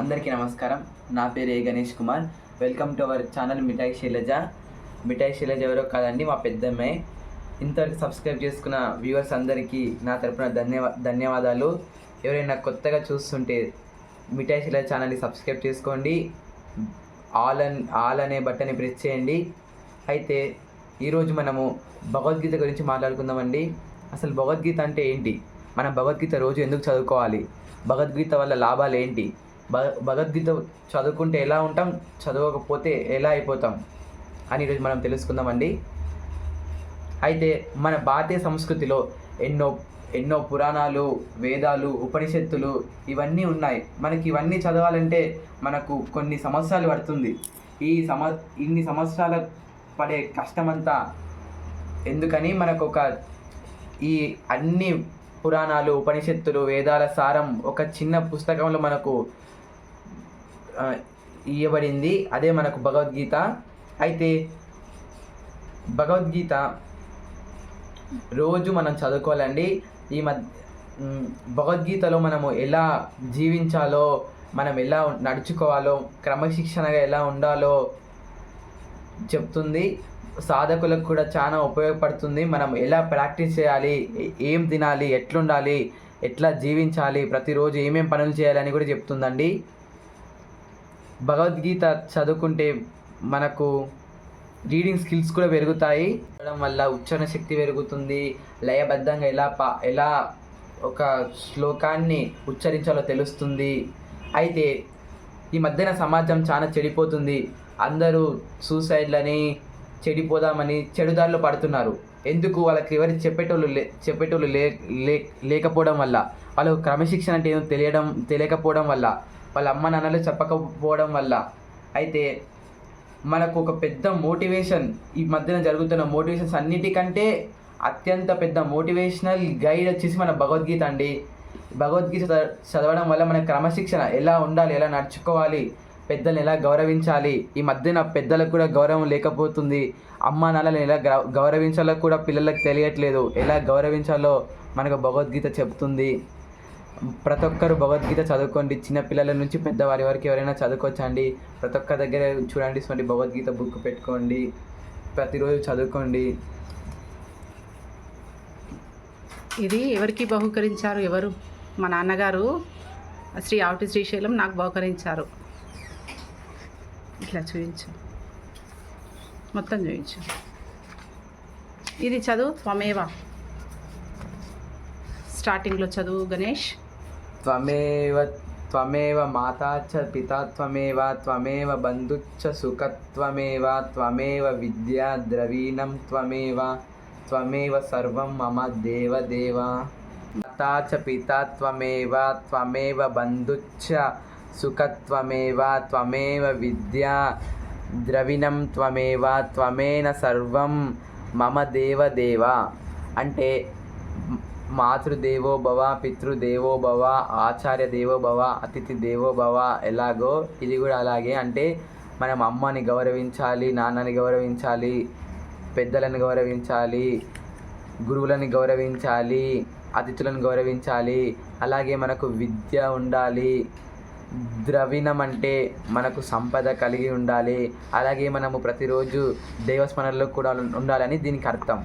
అందరికీ నమస్కారం. నా పేరు A Ganesh Kumar. Welcome to our channel Mithai Shailaja Mithai Shailaja ఎవరో కాదండి మా పెద్దమ్మే. ఇంతవరకు సబ్స్క్రైబ్ చేసుకున్న వ్యూవర్స్ అందరికీ నా తరపున ధన్యవా ధన్యవాదాలు. ఎవరైనా కొత్తగా చూస్తుంటే మిఠాయి శైలజ ఛానల్ని సబ్స్క్రైబ్ చేసుకోండి. ఆల్ అన్ ఆల్ అనే బట్టని ప్రెస్ చేయండి. అయితే ఈరోజు మనము భగవద్గీత గురించి మాట్లాడుకుందామండి. అసలు భగవద్గీత అంటే ఏంటి? మనం భగవద్గీత రోజు ఎందుకు చదువుకోవాలి? భగవద్గీత వల్ల లాభాలు ఏంటి? భగవద్గీత చదువుకుంటే ఎలా ఉంటాం? చదవకపోతే ఎలా అయిపోతాం? అని ఈరోజు మనం తెలుసుకుందామండి. అయితే మన భారతీయ సంస్కృతిలో ఎన్నో ఎన్నో పురాణాలు వేదాలు ఉపనిషత్తులు ఇవన్నీ ఉన్నాయి. మనకి ఇవన్నీ చదవాలంటే మనకు కొన్ని సంవత్సరాలు పడుతుంది. ఈ సమ ఇన్ని సంవత్సరాల పడే కష్టమంతా ఎందుకని మనకు ఒక ఈ అన్ని పురాణాలు ఉపనిషత్తులు వేదాల సారం ఒక చిన్న పుస్తకంలో మనకు ఇవ్వబడింది అదే మనకు భగవద్గీత. అయితే భగవద్గీత రోజు మనం చదువుకోవాలండి. ఈ మధ్య భగవద్గీతలో మనము ఎలా జీవించాలో మనం ఎలా నడుచుకోవాలో క్రమశిక్షణగా ఎలా ఉండాలో చెప్తుంది. సాధకులకు కూడా చాలా ఉపయోగపడుతుంది. మనం ఎలా ప్రాక్టీస్ చేయాలి ఏం తినాలి ఎట్లుండాలి ఎట్లా జీవించాలి ప్రతిరోజు ఏమేం పనులు చేయాలని కూడా చెప్తుందండి. భగవద్గీత చదువుకుంటే మనకు రీడింగ్ స్కిల్స్ కూడా పెరుగుతాయి. చదవడం వల్ల ఉచ్చారణ శక్తి పెరుగుతుంది. లయబద్ధంగా ఎలా పా ఎలా ఒక శ్లోకాన్ని ఉచ్చరించాలో తెలుస్తుంది. అయితే ఈ మధ్యన సమాజం చాలా చెడిపోతుంది. అందరూ సూసైడ్లని చెడిపోదామని చెడుదారిలో పడుతున్నారు. ఎందుకు? వాళ్ళకి ఎవరి చెప్పేటోళ్ళు లే చెప్పేటోళ్ళు లే లే- లేకపోవడం వల్ల. వాళ్ళకు క్రమశిక్షణ అంటే ఏదో తెలియడం తెలియకపోవడం వల్ల. వాళ్ళ అమ్మ నాన్నలు చెప్పకపోవడం వల్ల. అయితే మనకు ఒక పెద్ద మోటివేషన్ ఈ మధ్యన జరుగుతున్న మోటివేషన్స్ అన్నిటికంటే అత్యంత పెద్ద మోటివేషనల్ గైడ్ వచ్చేసి మన భగవద్గీత అండి. భగవద్గీత చద- చదవడం వల్ల మన క్రమశిక్షణ ఎలా ఉండాలి ఎలా నడుచుకోవాలి పెద్దల్ని ఎలా గౌరవించాలి ఈ మధ్యన పెద్దలకు కూడా గౌరవం లేకపోతుంది అమ్మా నాన్నలను ఎలా గౌ- గౌరవించాలో కూడా పిల్లలకు తెలియట్లేదు ఎలా గౌరవించాలో మనకు భగవద్గీత చెప్తుంది. ప్రతి ఒక్కరు భగవద్గీత చదువుకోండి. చిన్నపిల్లల నుంచి పెద్దవారి వరకు ఎవరైనా చదువుకోవచ్చండి. ప్రతి ఒక్క దగ్గర చూడండి ఇటువంటి భగవద్గీత బుక్ పెట్టుకోండి. ప్రతిరోజు చదువుకోండి. ఇది ఎవరికి బహుకరించారు? ఎవరు? మా నాన్నగారు శ్రీ ఆవుటి శ్రీశైలం నాకు బహుకరించారు. ఇట్లా చూపించు మొత్తం చూపించు ఇది చదువు త్వమేవా స్టార్టింగ్లో చదువు గణేష్. త్వమేవ త్వమేవ మాతా చ పితా త్వమేవ త్వమేవ బంధుచ్చ సుఖత్వమేవ త్వమేవ విద్యా ద్రవీణం త్వమేవ త్వమేవ సర్వం మమ దేవదేవ. మాతా చ పితా త్వమేవ త్వమేవ బంధుచ్చ సుఖత్వమేవ త్వమేవ విద్యా ద్రవిణం త్వమేవ త్వమేన సర్వం మమ దేవదేవ. అంటే మాతృదేవో భవ పితృదేవో భవ ఆచార్య దేవో భవ అతిథి దేవో భవ ఎలాగో ఇది కూడా అలాగే అంటే మనం అమ్మని గౌరవించాలి నాన్నని గౌరవించాలి పెద్దలను గౌరవించాలి గురువులను గౌరవించాలి అతిథులను గౌరవించాలి అలాగే మనకు విద్య ఉండాలి ద్రవిణం అంటే మనకు సంపద కలిగి ఉండాలి అలాగే మనము ప్రతిరోజు దేవస్మరణలో కూడా ఉండాలని దీనికి అర్థం.